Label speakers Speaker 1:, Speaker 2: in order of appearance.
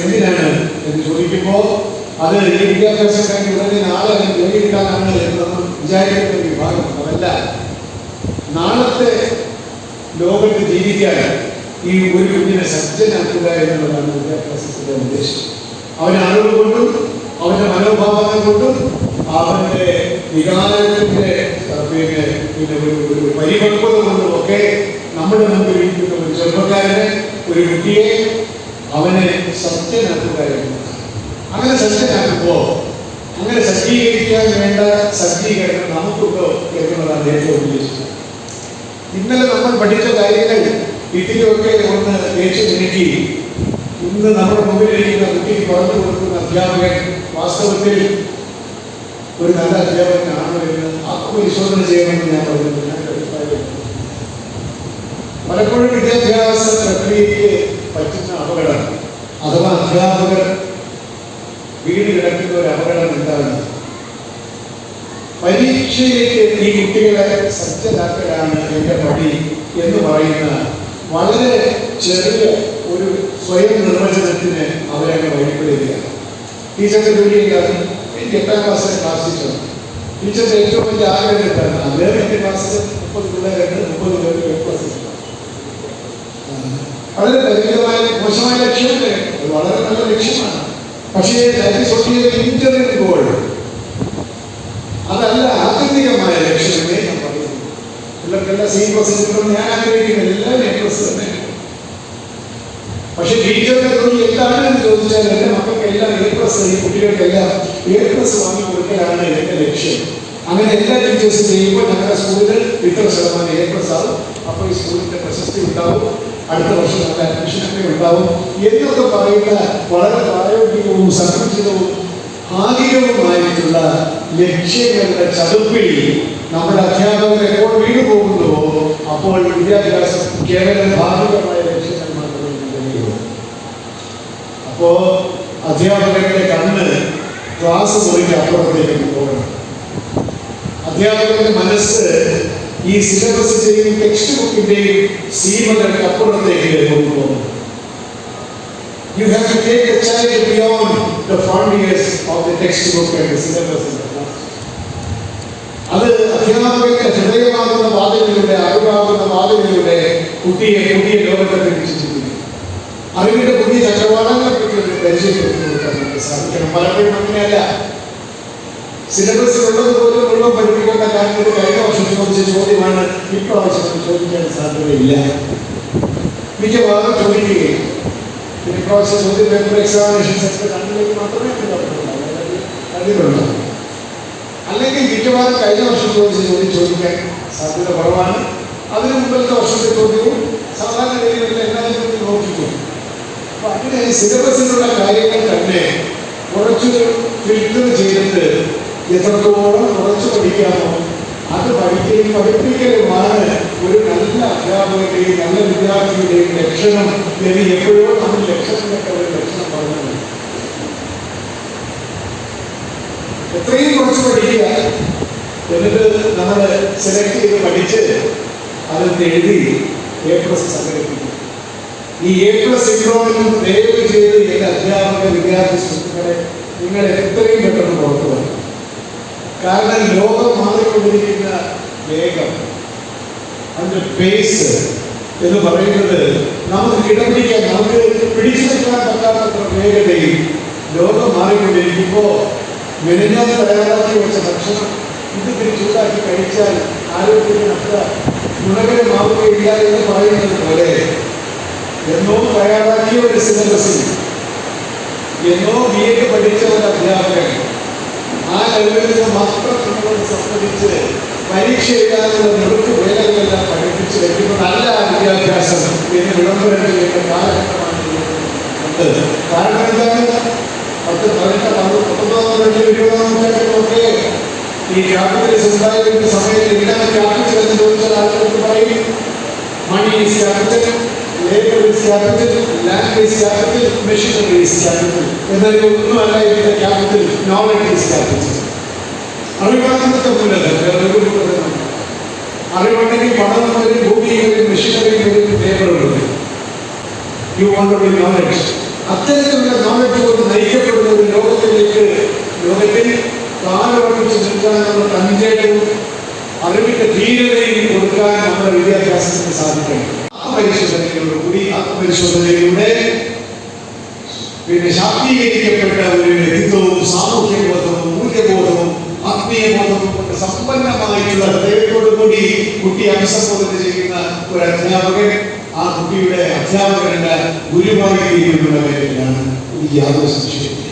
Speaker 1: എന്തിനാണ് എന്ന് ചോദിക്കുമ്പോൾ അത് ഈ വിദ്യാഭ്യാസ കഴിഞ്ഞ് ഉടനെ നാളെ ജോലി കിട്ടാനാണ് നമ്മൾ വിചാരിക്കുന്ന ഒരു വിഭാഗം അതല്ല നാളത്തെ ലോകത്ത് ജീവിക്കാൻ ഈ ഒരു കുഞ്ഞിനെ സജ്ജനാക്കുക എന്നുള്ളതാണ് വിദ്യാഭ്യാസത്തിന്റെ ഉദ്ദേശം. അവന് അറിവ് കൊണ്ടും അവന്റെ മനോഭാവങ്ങൾ കൊണ്ടും അവന്റെ വികാരത്തിന്റെ പിന്നെ പിന്നെ ഒരു ഒരു പരിപക്വത കൊണ്ടും ഒക്കെ നമ്മുടെ മുമ്പിൽ ഇരിക്കുന്ന ഒരു ചെറുപ്പക്കാരനെ ഒരു കുട്ടിയെ അവനെ സത്യനാക്കുകയായിരുന്നു അങ്ങനെ സജ്ജനാക്കുമ്പോൾ അങ്ങനെ സജ്ജീകരിക്കാൻ വേണ്ട സജ്ജീകരണം നമുക്കൊക്കെ എന്നുള്ളതാണ് ഏറ്റവും വലിയ ഇന്നലെ നമ്മൾ പഠിച്ച കാര്യങ്ങൾ ഇതിലൊക്കെ ഒന്ന് തേച്ചു മിനുക്കി ഇന്ന് നമ്മുടെ മുമ്പിലിരിക്കുന്ന കുട്ടിക്ക് പറഞ്ഞു കൊടുക്കുന്ന അധ്യാപകൻ വാസ്തവത്തിൽ ഒരു നല്ല അധ്യാപകനാണോ എന്ന് ആത്മവിശോധന ചെയ്യണമെന്ന് ഞാൻ പറഞ്ഞു ഞാൻ പലപ്പോഴും വിദ്യാഭ്യാസ പ്രക്രിയയ്ക്ക് അധ്യാപകർ വീട് കിടക്കുന്ന ഒരു അപകടം എന്താണ് പരീക്ഷയിലേക്ക് ഈ കുട്ടികളെ സജ്ജരാക്കലാണ് എന്റെ പടി എന്ന് പറയുന്ന വളരെ ചെറിയ ഒരു സ്വയം നിർവചനത്തിന് അവരങ്ങ് വഴിപ്പെടുകയാണ്. ടീച്ചറിന്റെ ജോലി എന്താണ് എനിക്ക് എട്ടാം ക്ലാസ്സിലെ ക്ലാസ് ടീച്ചർ ടീച്ചറിന്റെ ഏറ്റവും വലിയ ആഗ്രഹം എന്താണ്? അദ്ദേഹം എന്റെ ക്ലാസ്സിൽ മുപ്പത് പിള്ളേരുണ്ട് മുപ്പത് പ്ലസ് വളരെ പരിമിതമായ മോശമായ ലക്ഷ്യമല്ല അത് വളരെ നല്ല ലക്ഷ്യമാണ്. പക്ഷേ ഇന്റർനെറ്റ് ഗോൾ അതല്ല ആത്യന്തികമായ ലക്ഷ്യമേ ഞാൻ പറയുന്നു പിള്ളേർക്കെല്ലാം സി പ്ലസ് ഞാൻ ആഗ്രഹിക്കുന്നില്ല എല്ലാവരും എ പ്ലസ് തന്നെ പക്ഷെ ടീച്ചറിനെ ജോലി എന്താണ് എന്ന് ചോദിച്ചാൽ എന്റെ മക്കൾക്കെല്ലാം എ പ്ലസ് ഈ കുട്ടികൾക്കെല്ലാം എ പ്ലസ് വാങ്ങി കൊടുക്കലാണ് എന്റെ ലക്ഷ്യം. അങ്ങനെ എല്ലാ ടീച്ചേഴ്സും ചെയ്യുമ്പോൾ ഞങ്ങളുടെ സ്കൂളിൽ ഇത്ര ശതമാനം എ പ്ലസ് ആവും. അപ്പോൾ ഈ സ്കൂളിന്റെ പ്രശസ്തി ഉണ്ടാവും. അടുത്ത വർഷം നല്ല അഡ്മിഷനൊക്കെ ഉണ്ടാവും. എന്നൊക്കെ പറയുന്ന വളരെ പ്രായോഗികവും സംരക്ഷിതവും ഭാഗികവുമായിട്ടുള്ള ലക്ഷ്യങ്ങളുടെ ചതുപ്പിൽ നമ്മുടെ അധ്യാപകർ എപ്പോൾ വീണു പോകുന്നുവോ അപ്പോൾ വിദ്യാഭ്യാസം കേവലം ഭാഗികമായ ലക്ഷ്യങ്ങൾ മാത്രമേ അപ്പോ അധ്യാപകരുടെ കണ്ണ് ക്ലാസ് മുറിക്ക് അപ്പുറത്തേക്ക് പോകണം. അധ്യാപകരുടെ മനസ്സ് ഈ സിലബസ് ചെയ്യും ടെക്സ്റ്റ് ബുക്കിന്റെയും സീമകൾക്ക് അപ്പുറത്തേക്ക് കൊണ്ടുപോകണം You have to take the child beyond the frontiers of the textbook and the syllabus in the class. അത് അധ്യാപകന്റെ ഹൃദയമാകുന്ന വാതിലിലൂടെ അറിവാകുന്ന വാതിലിലൂടെ കുട്ടിയെ പുതിയ ലോകത്തെ ചിന്തിക്കുന്നു അറിവിന്റെ പുതിയ ചക്രവാളങ്ങളെ പറ്റി ഒരു പരിചയപ്പെടുത്തി കൊടുക്കാൻ നമുക്ക് സാധിക്കണം പലപ്പോഴും അങ്ങനെയല്ല സിലബസിലുള്ളത് പോലും മുഴുവൻ പഠിപ്പിക്കേണ്ട കാര്യങ്ങൾ കഴിഞ്ഞ വർഷം ചോദിച്ച ചോദ്യമാണ്. ഇപ്രാവശ്യം ചോദിക്കാൻ സാധ്യതയില്ല. മിക്കവാറും ചോദിക്കുകയും ഇപ്രാവശ്യം ചോദ്യ പേപ്പർ എക്സാമിനേഷൻ സെക്ടർ കണ്ണിലേക്ക് മാത്രമേ കണ്ടിട്ടുള്ളൂ അല്ലെങ്കിൽ മിക്കവാറും കഴിഞ്ഞ വർഷം ചോദിച്ച ചോദ്യം ചോദിക്കാൻ സാധ്യത കുറവാണ്. അതിനു മുമ്പത്തെ വർഷത്തെ ചോദ്യവും സാധാരണ രീതിയിലുള്ള എല്ലാവരും നോക്കിക്കും അപ്പൊ അങ്ങനെ സിലബസിലുള്ള കാര്യങ്ങൾ തന്നെ കുറച്ച് ഫിൽറ്റർ ചെയ്തിട്ട് എത്രത്തോളം കുറച്ച് പഠിക്കാമോ? അത് പഠിക്കുകയും പഠിപ്പിക്കലുമാണ് ഒരു നല്ല അധ്യാപകന്റെയും നല്ല വിദ്യാർത്ഥിയുടെയും ലക്ഷണം. എന്ന് എപ്പോഴോ നമ്മൾ ലക്ഷണങ്ങളൊക്കെ ഒരു ലക്ഷണം പറഞ്ഞു എത്രയും കുറച്ച് പഠിക്കുക. എന്നിട്ട് നമ്മൾ സെലക്ട് ചെയ്ത് പഠിച്ച് അതൊന്ന് എഴുതി എ പ്ലസ് സംഘടിപ്പിക്കും ഈ എ പ്ലസ് സിൻഡ്രോമിൽ ദയവ് ചെയ്ത് എന്റെ അധ്യാപക വിദ്യാർത്ഥി സുഹൃത്തുക്കളെ നിങ്ങൾ എത്രയും പെട്ടെന്ന് കാരണം ലോകം മാറിക്കൊണ്ടിരിക്കുന്ന വേഗം. അതിന്റെ പേസ് എന്ന് പറയുന്നത് നമുക്ക് കിടപിടിക്കാൻ നമുക്ക് പിടിച്ചു നിൽക്കാൻ പറ്റാത്ത വേഗതയിൽ ലോകം മാറിക്കൊണ്ടിരിക്കുമ്പോൾ മെലിഞ്ഞാൽ തയ്യാറാക്കി വെച്ച ഭക്ഷണം ഇതിൽ ചൂടാക്കി കഴിച്ചാൽ ആരോഗ്യത്തിന് അത്ര ഗുണകരമാവുകയില്ല എന്ന് പറയുന്നത് പോലെ എന്നോ തയ്യാറാക്കിയ ഒരു സിലബസിൽ എന്നോ ബി എക്ക് പഠിച്ച ഒരു അധ്യാപകൻ ಆ ಲೆವೆಲ್ಗೆ ಮಾತ್ರ ಕುಟುಂಬಕ್ಕೆ ಸಂಬಂಧಿಸಿದೆ ಪರೀಕ್ಷೆ ವಿಧಾನದ ನಿವೃತ್ತಿ ಬೇರೆಲ್ಲ ಪರೀಕ್ಷೆ ನಲ್ಲ ವಿದ್ಯಾಭ್ಯಾಸ ಏನು ವಿಳಂಬದಲ್ಲಿ ಕಾರಣಕ್ರಮ ಕಾರಣಗಳಿಂದ ಮತ್ತು ಮರಣ ಅವರು ಕುಟುಂಬದಲ್ಲಿ ಓಕೆ ಈ ಜಾಗೃತಿ ಸಮುದಾಯದಲ್ಲಿ ಸಮಯದಲ್ಲಿ ಇಡಾನ ಜಾಗೃತಿ ಅಂತ ಯೋಚನೆ labour is capital land is capital machinery is capital എന്നാൽ ഒന്നുമല്ല ഇതിന്റെ ക്യാപിറ്റൽ നോളജ് ഈസ് ക്യാപിറ്റൽ അറിവാകുന്നത് മൂലം വേറെ ഒരു മൂലമല്ല. അറിവുണ്ടെങ്കിൽ പണം വരും ഭൂമിയും വരും മെഷീനറി വരും ലേബർ വരും യു വോണ്ട് നോളജ് അത്തരത്തിലുള്ള കാലുറപ്പിച്ച് ആത്മപരിശോധനയോടുകൂടി ആത്മപരിശോധനയിലൂടെ പിന്നെ ശാക്തീകരിക്കപ്പെട്ട ഒരു വ്യക്തിത്വവും സാമൂഹ്യ ബോധവും മൂല്യബോധവും ആത്മീയ ബോധവും സമ്പന്നമായിട്ടുള്ള ഹൃദയത്തോടു കൂടി കുട്ടി അഭിസംബോധന ചെയ്യുന്ന ഒരു അധ്യാപകൻ ആ കുട്ടിയുടെ അധ്യാപകരുടെ ഗുരുവായി എനിക്ക് യാതൊരു സംശയവും